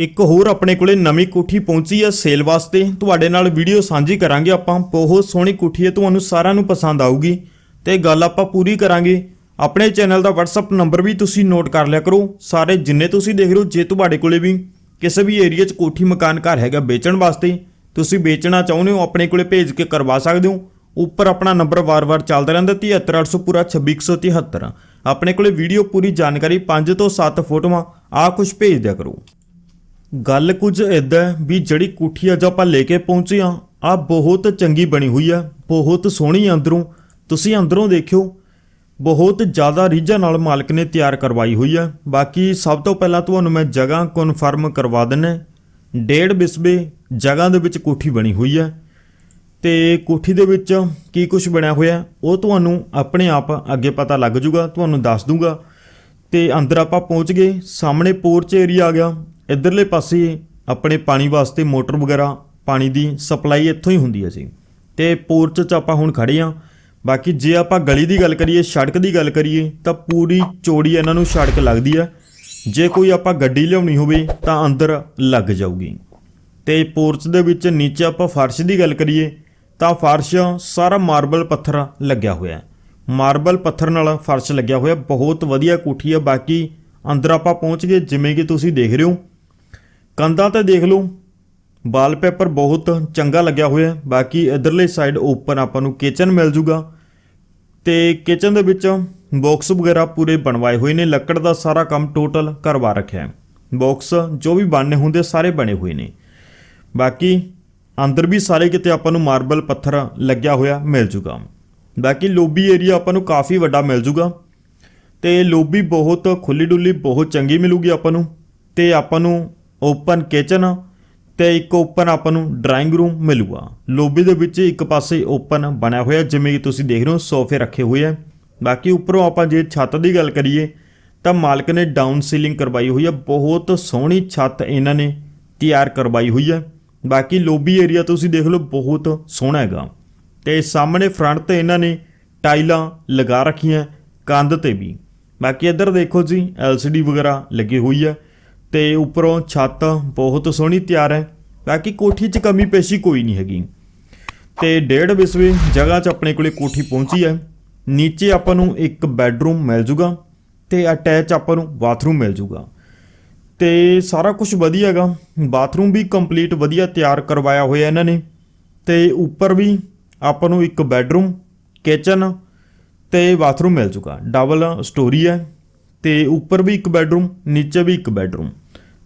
ਇੱਕ ਹੋਰ ਆਪਣੇ ਕੋਲੇ ਨਵੀਂ ਕੋਠੀ ਪਹੁੰਚੀ ਹੈ ਸੇਲ ਵਾਸਤੇ। ਤੁਹਾਡੇ ਨਾਲ ਵੀਡੀਓ ਸਾਂਝੀ ਕਰਾਂਗੇ ਆਪਾਂ। ਬਹੁਤ ਸੋਹਣੀ ਕੋਠੀ ਹੈ, ਤੁਹਾਨੂੰ ਸਾਰਿਆਂ ਨੂੰ ਪਸੰਦ ਆਊਗੀ। ਤੇ ਗੱਲ ਆਪਾਂ ਪੂਰੀ ਕਰਾਂਗੇ। ਆਪਣੇ ਚੈਨਲ ਦਾ WhatsApp ਨੰਬਰ ਵੀ ਤੁਸੀਂ ਨੋਟ ਕਰ ਲਿਆ ਕਰੋ। ਸਾਰੇ ਜਿੰਨੇ ਤੁਸੀਂ ਦੇਖ ਰਹੇ ਹੋ, ਜੇ ਤੁਹਾਡੇ ਕੋਲੇ ਵੀ ਕਿਸੇ ਵੀ ਏਰੀਆ 'ਚ ਕੋਠੀ ਮਕਾਨ ਘਰ ਹੈਗਾ ਵੇਚਣ ਵਾਸਤੇ, ਤੁਸੀਂ ਵੇਚਣਾ ਚਾਹੁੰਦੇ ਹੋ, ਆਪਣੇ ਕੋਲੇ ਭੇਜ ਕੇ ਕਰਵਾ ਸਕਦੇ ਹੋ। ਉੱਪਰ ਆਪਣਾ ਨੰਬਰ ਵਾਰ-ਵਾਰ ਚੱਲਦਾ ਰਹਿੰਦਾ 73800 ਪੂਰਾ 26173 ਆਪਣੇ ਕੋਲੇ ਵੀਡੀਓ ਪੂਰੀ ਜਾਣਕਾਰੀ 5 ਤੋਂ 7 ਫੋਟੋਆਂ ਆ ਕੁਝ ਭੇਜ ਦਿਆ ਕਰੋ। ਗੱਲ ਕੁਝ ਇਦਾਂ ਵੀ ਜਿਹੜੀ ਕੋਠੀ ਅੱਜ ਆਪਾਂ ਲੈ ਕੇ ਪਹੁੰਚੇ ਆ ਆ ਬਹੁਤ ਚੰਗੀ ਬਣੀ ਹੋਈ ਆ ਬਹੁਤ ਸੋਹਣੀ ਅੰਦਰੋਂ। ਤੁਸੀਂ ਅੰਦਰੋਂ ਦੇਖਿਓ, ਬਹੁਤ ਜ਼ਿਆਦਾ ਰੀਝਾਂ ਨਾਲ ਮਾਲਕ ਨੇ ਤਿਆਰ ਕਰਵਾਈ ਹੋਈ ਆ ਬਾਕੀ ਸਭ ਤੋਂ ਪਹਿਲਾਂ ਤੁਹਾਨੂੰ ਮੈਂ ਜਗ੍ਹਾ ਕਨਫਰਮ ਕਰਵਾ ਦਿੰਨਾ ਡੇਢ ਬਿਸਬੇ ਜਗ੍ਹਾ ਦੇ ਵਿੱਚ ਕੋਠੀ ਬਣੀ ਹੋਈ ਆ ਤੇ ਕੋਠੀ ਦੇ ਵਿੱਚ ਕੀ ਕੁਝ ਬਣਿਆ ਹੋਇਆ, ਉਹ ਤੁਹਾਨੂੰ ਆਪਣੇ ਆਪ ਅੱਗੇ ਪਤਾ ਲੱਗ ਜਾਊਗਾ ਤੁਹਾਨੂੰ ਦੱਸ ਦੂੰਗਾ। ਤੇ ਅੰਦਰ ਆਪਾਂ ਪਹੁੰਚ ਗਏ, ਸਾਹਮਣੇ ਪੋਰਚ ਏਰੀਆ ਆ ਗਿਆ। ਇਧਰਲੇ ਪਾਸੇ ਆਪਣੇ ਪਾਣੀ ਵਾਸਤੇ ਮੋਟਰ ਵਗੈਰਾ, ਪਾਣੀ ਦੀ ਸਪਲਾਈ ਇੱਥੋਂ ਹੀ ਹੁੰਦੀ ਹੈ ਸੀ ਤੇ ਪੋਰਚ 'ਚ ਆਪਾਂ ਹੁਣ ਖੜੇ ਆ ਬਾਕੀ ਜੇ ਆਪਾਂ ਗਲੀ ਦੀ ਗੱਲ ਕਰੀਏ, ਸੜਕ ਦੀ ਗੱਲ ਕਰੀਏ, ਤਾਂ ਪੂਰੀ ਚੌੜੀ ਇਹਨਾਂ ਨੂੰ ਸੜਕ ਲੱਗਦੀ ਆ ਜੇ ਕੋਈ ਆਪਾਂ ਗੱਡੀ ਲਿਆਉਣੀ ਹੋਵੇ, ਤਾਂ ਅੰਦਰ ਲੱਗ ਜਾਊਗੀ। ਤੇ ਪੋਰਚ ਦੇ ਵਿੱਚ ਨੀਚੇ ਆਪਾਂ ਫਰਸ਼ ਦੀ ਗੱਲ ਕਰੀਏ, ਤਾਂ ਫਰਸ਼ ਸਾਰਾ ਮਾਰਬਲ ਪੱਥਰ ਲੱਗਿਆ ਹੋਇਆ ਹੈ। ਮਾਰਬਲ ਪੱਥਰ ਨਾਲ ਫਰਸ਼ ਲੱਗਿਆ ਹੋਇਆ, ਬਹੁਤ ਵਧੀਆ ਕੋਠੀ ਹੈ। ਬਾਕੀ ਅੰਦਰ ਆਪਾਂ ਪਹੁੰਚ ਗਏ, ਜਿਵੇਂ ਕਿ ਤੁਸੀਂ ਦੇਖ ਰਹੇ ਹੋ। ਕੰਧਾਂ ਤੇ ਦੇਖ ਲਓ। ਵਾਲਪੇਪਰ ਬਹੁਤ ਚੰਗਾ ਲੱਗਿਆ ਹੋਇਆ ਬਾਕੀ ਇਧਰਲੇ ਸਾਈਡ ਓਪਨ ਆਪਾਂ ਨੂੰ ਕਿਚਨ ਮਿਲ ਜੂਗਾ। ਤੇ ਕਿਚਨ ਦੇ ਵਿੱਚ ਬਾਕਸ ਵਗੈਰਾ ਪੂਰੇ ਬਣਵਾਏ ਹੋਏ ਨੇ। ਲੱਕੜ ਦਾ ਸਾਰਾ ਕੰਮ ਟੋਟਲ ਕਰਵਾ ਰੱਖਿਆ ਹੈ। ਬਾਕਸ ਜੋ ਵੀ ਬਣਨੇ ਹੁੰਦੇ ਸਾਰੇ ਬਣੇ ਹੋਏ ਨੇ। ਬਾਕੀ ਅੰਦਰ ਵੀ ਸਾਰੇ ਕਿਤੇ ਆਪਾਂ ਨੂੰ ਮਾਰਬਲ ਪੱਥਰ ਲੱਗਿਆ ਹੋਇਆ ਮਿਲ ਜੂਗਾ। ਬਾਕੀ ਲੋਬੀ ਏਰੀਆ ਆਪਾਂ ਨੂੰ ਕਾਫੀ ਵੱਡਾ ਮਿਲ ਜੂਗਾ। ਤੇ ਲੋਬੀ ਬਹੁਤ ਖੁੱਲੀ ਡੁੱਲੀ ਬਹੁਤ ਚੰਗੀ ਮਿਲੂਗੀ ਆਪਾਂ ਨੂੰ। ਤੇ ਆਪਾਂ ਨੂੰ ਓਪਨ ਕਿਚਨ ਤੇ ਇੱਕ ਓਪਨ ਆਪਾਂ ਨੂੰ ਡਰਾਇੰਗ ਰੂਮ ਮਿਲੂਗਾ। ਲੋਬੀ ਦੇ ਵਿੱਚ ਇੱਕ ਪਾਸੇ ਓਪਨ ਬਣਿਆ ਹੋਇਆ, ਜਿਵੇਂ ਕਿ ਤੁਸੀਂ ਦੇਖ ਰਹੇ ਹੋ, ਸੋਫੇ ਰੱਖੇ ਹੋਏ ਆ। ਬਾਕੀ ਉੱਪਰੋਂ ਆਪਾਂ ਜੇ ਛੱਤ ਦੀ ਗੱਲ ਕਰੀਏ, ਤਾਂ ਮਾਲਕ ਨੇ ਡਾਊਨ ਸੀਲਿੰਗ ਕਰਵਾਈ ਹੋਈ ਹੈ ਬਹੁਤ ਸੋਹਣੀ ਛੱਤ ਇਹਨਾਂ ਨੇ ਤਿਆਰ ਕਰਵਾਈ ਹੋਈ ਹੈ ਬਾਕੀ ਲੋਬੀ ਏਰੀਆ ਤੁਸੀਂ ਦੇਖ ਲਓ, ਬਹੁਤ ਸੋਹਣਾ ਹੈਗਾ। ਤੇ ਸਾਹਮਣੇ ਫਰੰਟ ਤੇ ਇਹਨਾਂ ਨੇ ਟਾਈਲਾਂ ਲਗਾ ਰੱਖੀਆਂ ਕੰਧ ਤੇ ਵੀ। ਬਾਕੀ ਇੱਧਰ ਦੇਖੋ ਜੀ LCD ਵਗੈਰਾ ਲੱਗੀ ਹੋਈ ਹੈ ਤੇ ਉੱਪਰੋਂ ਛੱਤ ਬਹੁਤ ਸੋਹਣੀ ਤਿਆਰ ਹੈ, ਬਾਕੀ ਕੋਠੀ 'ਚ ਕਮੀ ਪੇਸ਼ੀ ਕੋਈ ਨਹੀਂ ਹੈਗੀ। ਤੇ ਡੇਢ ਵਿਸਵੇ ਜਗ੍ਹਾ 'ਚ ਆਪਣੇ ਕੋਲੇ ਕੋਠੀ ਪਹੁੰਚੀ ਹੈ। ਨੀਚੇ ਆਪਾਂ ਨੂੰ ਇੱਕ ਬੈੱਡਰੂਮ ਮਿਲ ਜੂਗਾ ਤੇ ਅਟੈਚ ਆਪਾਂ ਨੂੰ ਬਾਥਰੂਮ ਮਿਲ ਜੂਗਾ। ਤੇ ਸਾਰਾ ਕੁਝ ਵਧੀਆ ਹੈਗਾ। ਬਾਥਰੂਮ ਵੀ ਕੰਪਲੀਟ ਵਧੀਆ ਤਿਆਰ ਕਰਵਾਇਆ ਹੋਇਆ ਇਹਨਾਂ ਨੇ। ਤੇ ਉੱਪਰ ਵੀ ਆਪਾਂ ਨੂੰ ਇੱਕ ਬੈੱਡਰੂਮ, ਕਿਚਨ ਤੇ ਬਾਥਰੂਮ ਮਿਲ ਜੂਗਾ। ਡਬਲ ਸਟੋਰੀ ਹੈ। ਤੇ ਉੱਪਰ ਵੀ ਇੱਕ ਬੈੱਡਰੂਮ, ਨੀਚੇ ਵੀ ਇੱਕ ਬੈੱਡਰੂਮ।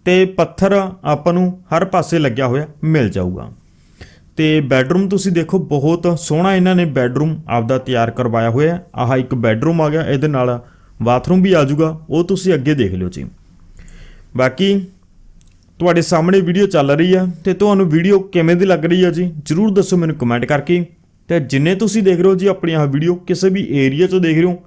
ਤੇ ਪੱਥਰ ਆਪਾਂ ਨੂੰ ਹਰ ਪਾਸੇ ਲੱਗਿਆ ਹੋਇਆ ਮਿਲ ਜਾਊਗਾ। ਤੇ ਬੈਡਰੂਮ ਤੁਸੀਂ ਦੇਖੋ ਬਹੁਤ ਸੋਹਣਾ ਇਹਨਾਂ ਨੇ ਬੈਡਰੂਮ ਆਪਦਾ ਤਿਆਰ ਕਰਵਾਇਆ ਹੋਇਆ ਆਹ ਇੱਕ ਬੈਡਰੂਮ ਆ ਗਿਆ, ਇਹਦੇ ਨਾਲ ਬਾਥਰੂਮ ਵੀ ਆ ਜਾਊਗਾ, ਉਹ ਤੁਸੀਂ ਅੱਗੇ ਦੇਖ ਲਿਓ ਜੀ। ਬਾਕੀ ਤੁਹਾਡੇ ਸਾਹਮਣੇ ਵੀਡੀਓ ਚੱਲ ਰਹੀ ਆ ਤੇ ਤੁਹਾਨੂੰ ਵੀਡੀਓ ਕਿਵੇਂ ਦੀ ਲੱਗ ਰਹੀ ਆ ਜੀ, ਜਰੂਰ ਦੱਸੋ ਮੈਨੂੰ ਕਮੈਂਟ ਕਰਕੇ। ਤੇ ਜਿੰਨੇ ਤੁਸੀਂ ਦੇਖ ਰਹੇ ਹੋ ਜੀ ਆਪਣੀ ਆਹ ਵੀਡੀਓ, ਕਿਸੇ ਵੀ ਏਰੀਆ 'ਚੋਂ ਦੇਖ ਰਹੇ ਹੋ,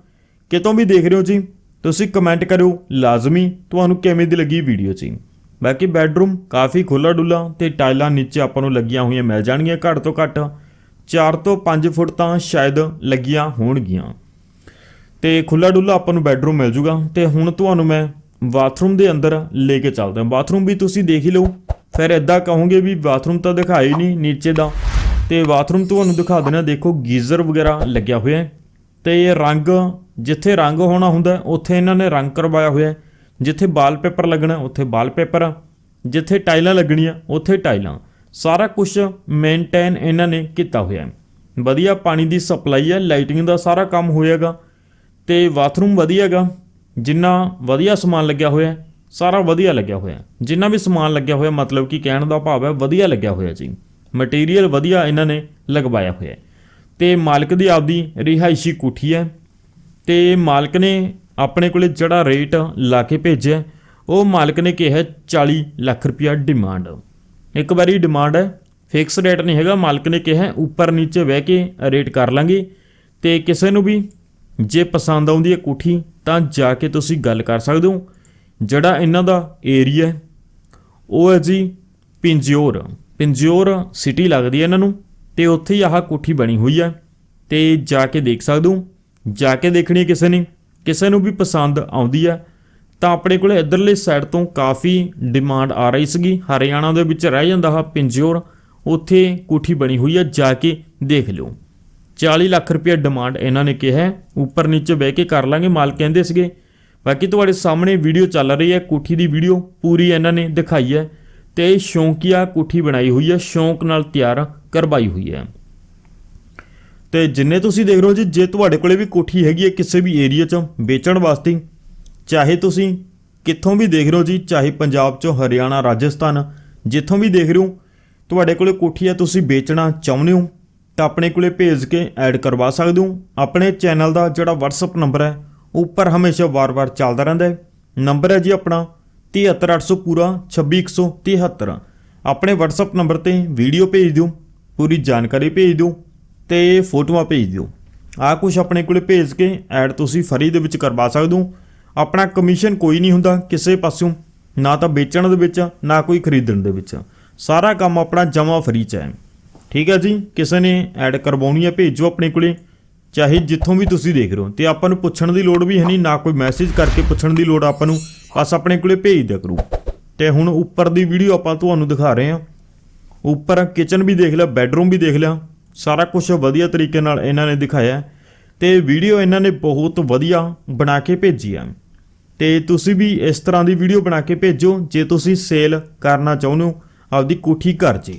ਕਿਤੋਂ ਵੀ ਦੇਖ ਰਹੇ ਹੋ ਜੀ, ਤੁਸੀਂ ਕਮੈਂਟ ਕਰਿਓ, ਲਾਜ਼ਮੀ ਤੁਹਾਨੂੰ ਕਿਵੇਂ ਦੀ ਲੱਗੀ ਵੀਡੀਓ ਜੀ। ਬਾਕੀ ਬੈੱਡਰੂਮ ਕਾਫੀ ਖੁੱਲਾ ਡੁੱਲਾ ਤੇ ਟਾਈਲਾਂ ਨੀਚੇ ਆਪਾਂ ਨੂੰ ਲੱਗੀਆਂ ਹੋਈਆਂ ਮਿਲ ਜਾਣਗੀਆਂ ਘੱਟ ਤੋਂ ਘੱਟ। 4 ਤੋਂ 5 ਫੁੱਟ ਤਾਂ ਸ਼ਾਇਦ ਲੱਗੀਆਂ ਹੋਣਗੀਆਂ। ਤੇ ਖੁੱਲਾ ਡੁੱਲਾ ਆਪਾਂ ਨੂੰ ਬੈੱਡਰੂਮ ਮਿਲ ਜੂਗਾ। ਤੇ ਹੁਣ ਤੁਹਾਨੂੰ ਮੈਂ ਬਾਥਰੂਮ ਦੇ ਅੰਦਰ ਲੈ ਕੇ ਚੱਲਦਾ ਬਾਥਰੂਮ ਵੀ ਤੁਸੀਂ ਦੇਖ ਹੀ ਲਓ। ਫਿਰ ਇਦਾਂ ਕਹੋਗੇ ਵੀ ਬਾਥਰੂਮ ਤਾਂ ਦਿਖਾਈ ਨਹੀਂ ਨੀਚੇ ਦਾ। ਤੇ ਬਾਥਰੂਮ ਤੁਹਾਨੂੰ ਦਿਖਾ ਦੇਣਾ ਦੇਖੋ ਗੀਜ਼ਰ ਵਗੈਰਾ ਲੱਗਿਆ ਹੋਇਆ ਹੈ। ਤੇ ਇਹ ਰੰਗ, ਜਿੱਥੇ ਰੰਗ ਹੋਣਾ ਹੁੰਦਾ, ਉੱਥੇ ਇਹਨਾਂ ਨੇ ਰੰਗ ਕਰਵਾਇਆ ਹੋਇਆ ਹੈ। ਜਿੱਥੇ ਵਾਲ ਪੇਪਰ ਲੱਗਣਾ, ਉੱਥੇ ਵਾਲ ਪੇਪਰ ਆ। ਜਿੱਥੇ ਟਾਈਲਾਂ ਲੱਗਣੀਆਂ, ਉੱਥੇ ਟਾਈਲਾਂ। ਸਾਰਾ ਕੁਝ ਮੇਨਟੇਨ ਇਹਨਾਂ ਨੇ ਕੀਤਾ ਹੋਇਆ ਹੈ। ਵਧੀਆ ਪਾਣੀ ਦੀ ਸਪਲਾਈ ਹੈ ਲਾਈਟਿੰਗ ਦਾ ਸਾਰਾ ਕੰਮ ਹੋਏਗਾ ਤੇ ਬਾਥਰੂਮ ਵਧੀਆ ਹੈਗਾ ਜਿੰਨਾ ਵਧੀਆ ਸਮਾਨ ਲੱਗਿਆ ਹੋਇਆ, ਸਾਰਾ ਵਧੀਆ ਲੱਗਿਆ ਹੋਇਆ। ਜਿੰਨਾ ਵੀ ਸਮਾਨ ਲੱਗਿਆ ਹੋਇਆ, ਮਤਲਬ ਕਿ ਕਹਿਣ ਦਾ ਭਾਵ ਹੈ, ਵਧੀਆ ਲੱਗਿਆ ਹੋਇਆ ਜੀ। ਮਟੀਰੀਅਲ ਵਧੀਆ ਇਹਨਾਂ ਨੇ ਲਗਵਾਇਆ ਹੋਇਆ ਹੈ। ਤੇ ਮਾਲਕ ਦੀ ਆਪਦੀ ਰਿਹਾਇਸ਼ੀ ਕੋਠੀ ਹੈ। ਤੇ ਮਾਲਕ ਨੇ ਆਪਣੇ ਕੋਲੇ ਜਿਹੜਾ ਰੇਟ ਲਾ ਕੇ ਭੇਜਿਆ ਉਹ ਮਾਲਕ ਨੇ ਕਿਹਾ 40 ਲੱਖ ਰੁਪਇਆ ਡਿਮਾਂਡ ਇੱਕ ਵਾਰੀ ਡਿਮਾਂਡ ਹੈ ਫਿਕਸ ਰੇਟ ਨਹੀਂ ਹੈਗਾ, ਮਾਲਕ ਨੇ ਕਿਹਾ ਉੱਪਰ ਨੀਚੇ ਬਹਿ ਕੇ ਰੇਟ ਕਰ ਲਾਂਗੇ। ਤੇ ਕਿਸੇ ਨੂੰ ਵੀ ਜੇ ਪਸੰਦ ਆਉਂਦੀ ਹੈ ਕੋਠੀ, ਤਾਂ ਜਾ ਕੇ ਤੁਸੀਂ ਗੱਲ ਕਰ ਸਕਦੇ ਹੋ। ਜਿਹੜਾ ਇਹਨਾਂ ਦਾ ਏਰੀਆ ਉਹ ਹੈ ਜੀ ਪਿੰਜਿਓਰ ਪਿੰਜਿਓਰ ਸਿਟੀ ਲੱਗਦੀ ਹੈ ਇਹਨਾਂ ਨੂੰ, ਤੇ ਉੱਥੇ ਹੀ ਆਹ ਕੋਠੀ ਬਣੀ ਹੋਈ ਹੈ। ਤੇ ਜਾ ਕੇ ਦੇਖ ਸਕਦੇ ਹੋ, ਜਾ ਕੇ ਦੇਖਣੀ ਹੈ ਕਿਸੇ ਨੇ। ਕਿਸੇ ਨੂੰ ਵੀ ਪਸੰਦ ਆਉਂਦੀ ਹੈ, ਤਾਂ ਆਪਣੇ ਕੋਲੇ ਇਧਰਲੇ ਸਾਈਡ ਤੋਂ ਕਾਫੀ ਡਿਮਾਂਡ ਆ ਰਹੀ ਸੀਗੀ। ਹਰਿਆਣਾ ਦੇ ਵਿੱਚ ਰਹਿ ਜਾਂਦਾ ਹਾ ਪਿੰਜੋਰ, ਉੱਥੇ ਕੋਠੀ ਬਣੀ ਹੋਈ ਹੈ, ਜਾ ਕੇ ਦੇਖ ਲਿਓ। 40 ਲੱਖ ਰੁਪਏ ਡਿਮਾਂਡ ਇਹਨਾਂ ਨੇ ਕਿਹਾ ਉੱਪਰ ਨੀਚੇ ਬਹਿ ਕੇ ਕਰ ਲਾਂਗੇ ਮਾਲ ਕਹਿੰਦੇ ਸੀਗੇ। ਬਾਕੀ ਤੁਹਾਡੇ ਸਾਹਮਣੇ ਵੀਡੀਓ ਚੱਲ ਰਹੀ ਹੈ, ਕੋਠੀ ਦੀ ਵੀਡੀਓ ਪੂਰੀ ਇਹਨਾਂ ਨੇ ਦਿਖਾਈ ਹੈ ਤੇ ਸ਼ੌਂਕੀਆ ਕੋਠੀ ਬਣਾਈ ਹੋਈ ਹੈ, ਸ਼ੌਂਕ ਨਾਲ ਤਿਆਰ ਕਰਵਾਈ ਹੋਈ ਹੈ। ਤੇ ਜਿੰਨੇ ਤੁਸੀਂ ਦੇਖ ਰਹੇ ਹੋ ਜੀ, ਜੇ ਤੁਹਾਡੇ ਕੋਲੇ ਵੀ ਕੋਠੀ ਹੈਗੀ ਹੈ ਕਿਸੇ ਵੀ ਏਰੀਆ 'ਚ ਵੇਚਣ ਵਾਸਤੇ, ਚਾਹੇ ਤੁਸੀਂ ਕਿੱਥੋਂ ਵੀ ਦੇਖ ਰਹੇ ਹੋ ਜੀ, ਚਾਹੇ ਪੰਜਾਬ 'ਚੋਂ ਹਰਿਆਣਾ, ਰਾਜਸਥਾਨ, ਜਿੱਥੋਂ ਵੀ ਦੇਖ ਰਹੇ ਹੋ, ਤੁਹਾਡੇ ਕੋਲੇ ਕੋਠੀ ਹੈ, ਤੁਸੀਂ ਵੇਚਣਾ ਚਾਹੁੰਦੇ ਹੋ, ਤਾਂ ਆਪਣੇ ਕੋਲੇ ਭੇਜ ਕੇ ਐਡ ਕਰਵਾ ਸਕਦੇ ਹੋ। ਆਪਣੇ ਚੈਨਲ ਦਾ ਜਿਹੜਾ WhatsApp ਨੰਬਰ ਹੈ ਉੱਪਰ ਹਮੇਸ਼ਾ ਵਾਰ-ਵਾਰ ਚੱਲਦਾ ਰਹਿੰਦਾ ਹੈ। ਨੰਬਰ ਹੈ ਜੀ ਆਪਣਾ 73800 ਪੂਰਾ 26173 ਆਪਣੇ WhatsApp ਨੰਬਰ ਤੇ ਵੀਡੀਓ ਭੇਜ ਦਿਓ, ਪੂਰੀ ਜਾਣਕਾਰੀ ਭੇਜ ਦਿਓ। ਤੇ ਫੋਟੋਆਂ ਭੇਜ ਦਿਓ। ਆ ਕੁਝ ਆਪਣੇ ਕੋਲੇ ਭੇਜ ਕੇ ਐਡ ਤੁਸੀਂ ਫਰੀ ਦੇ ਵਿੱਚ ਕਰਵਾ ਸਕਦੇ ਹੋ। ਆਪਣਾ ਕਮਿਸ਼ਨ ਕੋਈ ਨਹੀਂ ਹੁੰਦਾ ਕਿਸੇ ਪਾਸਿਓਂ। ਨਾ ਤਾਂ ਵੇਚਣ ਦੇ ਵਿੱਚ, ਨਾ ਕੋਈ ਖਰੀਦਣ ਦੇ ਵਿੱਚ। ਸਾਰਾ ਕੰਮ ਆਪਣਾ ਜਮਾ ਫਰੀ ਚ ਹੈ। ਠੀਕ ਹੈ ਜੀ? ਕਿਸੇ ਨੇ ਐਡ ਕਰਵਾਉਣੀ ਹੈ, ਭੇਜੋ ਆਪਣੇ ਕੋਲੇ। ਚਾਹੇ ਜਿੱਥੋਂ ਵੀ ਤੁਸੀਂ ਦੇਖ ਰਹੇ ਹੋ। ਤੇ ਆਪਾਂ ਨੂੰ ਪੁੱਛਣ ਦੀ ਲੋੜ ਵੀ ਹੈ ਨਹੀਂ, ਨਾ ਕੋਈ ਮੈਸੇਜ ਕਰਕੇ ਪੁੱਛਣ ਦੀ ਲੋੜ ਆਪਾਂ ਨੂੰ। ਬਸ ਆਪਣੇ ਕੋਲੇ ਭੇਜ ਦਿਆ ਕਰੋ। ਤੇ ਹੁਣ ਉੱਪਰ ਦੀ ਵੀਡੀਓ ਆਪਾਂ ਤੁਹਾਨੂੰ ਦਿਖਾ ਰਹੇ ਹਾਂ। ਉੱਪਰ ਕਿਚਨ ਵੀ ਦੇਖ ਲਿਆ ਬੈੱਡਰੂਮ ਵੀ ਦੇਖ ਲਿਆ। ਸਾਰਾ ਕੁਝ ਵਧੀਆ ਤਰੀਕੇ ਨਾਲ ਇਹਨਾਂ ਨੇ ਦਿਖਾਇਆ ਹੈ ਤੇ ਵੀਡੀਓ ਇਹਨਾਂ ਨੇ ਬਹੁਤ ਵਧੀਆ ਬਣਾ ਕੇ ਭੇਜੀ ਆ ਤੇ ਤੁਸੀਂ ਵੀ ਇਸ ਤਰ੍ਹਾਂ ਦੀ ਵੀਡੀਓ ਬਣਾ ਕੇ ਭੇਜੋ, ਜੇ ਤੁਸੀਂ ਸੇਲ ਕਰਨਾ ਚਾਹੁੰਦੇ ਹੋ ਆਪਦੀ ਕੋਠੀ ਘਰ 'ਚ।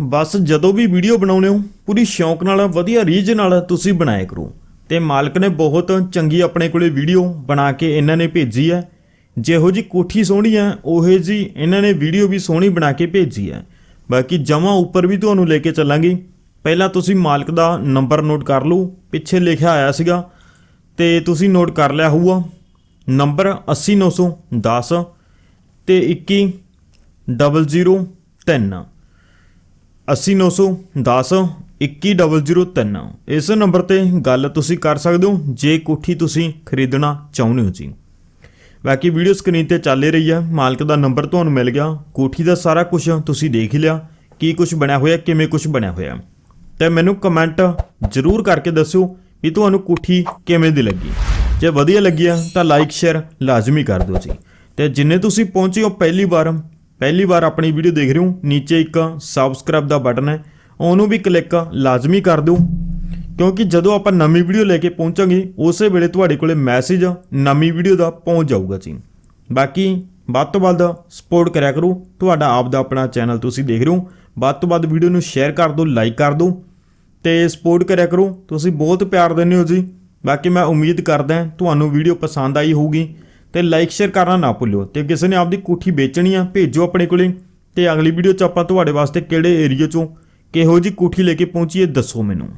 ਬਸ ਜਦੋਂ ਵੀ ਵੀਡੀਓ ਬਣਾਉਨੇ ਹੋ, ਪੂਰੀ ਸ਼ੌਂਕ ਨਾਲ, ਵਧੀਆ ਰੀਝ ਨਾਲ ਤੁਸੀਂ ਬਣਾਇਆ ਕਰੋ। ਤੇ ਮਾਲਕ ਨੇ ਬਹੁਤ ਚੰਗੀ ਆਪਣੇ ਕੋਲੇ ਵੀਡੀਓ ਬਣਾ ਕੇ ਇਹਨਾਂ ਨੇ ਭੇਜੀ ਹੈ। ਜਿਹੋ ਜੀ ਕੋਠੀ ਸੋਹਣੀ ਹੈ, ਉਹੇ ਜੀ ਇਹਨਾਂ ਨੇ ਵੀਡੀਓ ਵੀ ਸੋਹਣੀ ਬਣਾ ਕੇ ਭੇਜੀ ਹੈ। ਬਾਕੀ ਜਮਾ ਉੱਪਰ ਵੀ ਤੁਹਾਨੂੰ ਲੈ ਕੇ ਚੱਲਾਂਗੇ। ਪਹਿਲਾਂ ਤੁਸੀਂ ਮਾਲਕ ਦਾ ਨੰਬਰ ਨੋਟ ਕਰ ਲਓ, ਪਿੱਛੇ ਲਿਖਿਆ ਆਇਆ ਸੀਗਾ, ਤੇ ਤੁਸੀਂ ਨੋਟ ਕਰ ਲਿਆ ਹੋਊਗਾ, ਨੰਬਰ 80910 ਤੇ 21003 80910 21003 ਇਸ ਨੰਬਰ ਤੇ ਗੱਲ ਤੁਸੀਂ ਕਰ ਸਕਦੇ ਹੋ, ਜੇ ਕੋਠੀ ਤੁਸੀਂ ਖਰੀਦਣਾ ਚਾਹੁੰਦੇ ਹੋ ਜੀ। ਬਾਕੀ ਵੀਡੀਓ ਸਕਰੀਨ ਤੇ ਚੱਲ ਹੀ ਰਹੀ ਹੈ, ਮਾਲਕ ਦਾ ਨੰਬਰ ਤੁਹਾਨੂੰ ਮਿਲ ਗਿਆ, ਕੋਠੀ ਦਾ ਸਾਰਾ ਕੁਝ ਤੁਸੀਂ ਦੇਖ ਲਿਆ, ਕੀ ਕੁਝ ਬਣਿਆ ਹੋਇਆ, ਕਿਵੇਂ ਕੁਝ ਬਣਿਆ ਹੋਇਆ। ਤੇ ਮੈਨੂੰ ਕਮੈਂਟ ਜ਼ਰੂਰ ਕਰਕੇ ਦੱਸਿਓ ਵੀ ਤੁਹਾਨੂੰ ਕੋਠੀ ਕਿਵੇਂ ਦੀ ਲੱਗੀ। ਜੇ ਵਧੀਆ ਲੱਗੀ ਆ, ਤਾਂ ਲਾਈਕ ਸ਼ੇਅਰ ਲਾਜ਼ਮੀ ਕਰ ਦਿਓ ਜੀ। ਤੇ ਜਿੰਨੇ ਤੁਸੀਂ ਪਹੁੰਚੇ ਹੋ ਪਹਿਲੀ ਵਾਰ ਪਹਿਲੀ ਵਾਰ ਆਪਣੀ ਵੀਡੀਓ ਦੇਖ ਰਹੇ ਹੋ, ਨੀਚੇ ਇੱਕ ਸਬਸਕ੍ਰਾਈਬ ਦਾ ਬਟਨ ਹੈ। ਉਹਨੂੰ ਵੀ ਕਲਿੱਕ ਲਾਜ਼ਮੀ ਕਰ ਦਿਓ। ਕਿਉਂਕਿ ਜਦੋਂ ਆਪਾਂ ਨਵੀਂ ਵੀਡੀਓ ਲੈ ਕੇ ਪਹੁੰਚਾਂਗੇ, ਉਸੇ ਵੇਲੇ ਤੁਹਾਡੇ ਕੋਲੇ ਮੈਸੇਜ ਨਵੀਂ ਵੀਡੀਓ ਦਾ ਪਹੁੰਚ ਜਾਊਗਾ ਜੀ। ਬਾਕੀ ਵੱਧ ਤੋਂ ਵੱਧ ਸਪੋਰਟ ਕਰਿਆ ਕਰੋ। ਤੁਹਾਡਾ ਆਪ ਦਾ ਆਪਣਾ ਚੈਨਲ ਤੁਸੀਂ ਦੇਖ ਰਹੇ ਹੋ। ਵੱਧ ਤੋਂ ਵੱਧ ਵੀਡੀਓ ਨੂੰ ਸ਼ੇਅਰ ਕਰ ਦਿਓ ਲਾਈਕ ਕਰ ਦਿਓ। ਤੇ ਸਪੋਰਟ ਕਰਿਆ ਕਰੋ। ਤੁਸੀਂ ਬਹੁਤ ਪਿਆਰ ਦਿੰਦੇ ਹੋ ਜੀ। ਬਾਕੀ ਮੈਂ ਉਮੀਦ ਕਰਦਾ ਤੁਹਾਨੂੰ ਵੀਡੀਓ ਪਸੰਦ ਆਈ ਹੋਊਗੀ ਤੇ ਲਾਈਕ ਸ਼ੇਅਰ ਕਰਨਾ ਨਾ ਭੁੱਲਿਓ ਤੇ ਕਿਸੇ ਨੇ ਆਪਦੀ ਕੋਠੀ ਵੇਚਣੀ ਆ, ਭੇਜੋ ਆਪਣੇ ਕੋਲੇ ਤੇ ਅਗਲੀ ਵੀਡੀਓ ਚ ਆਪਾਂ ਤੁਹਾਡੇ ਵਾਸਤੇ ਕਿਹੜੇ ਏਰੀਆ ਚੋਂ ਕਿਹੋ ਜੀ ਕੋਠੀ ਲੈ ਕੇ ਪਹੁੰਚੀਏ ਦੱਸੋ ਮੈਨੂੰ।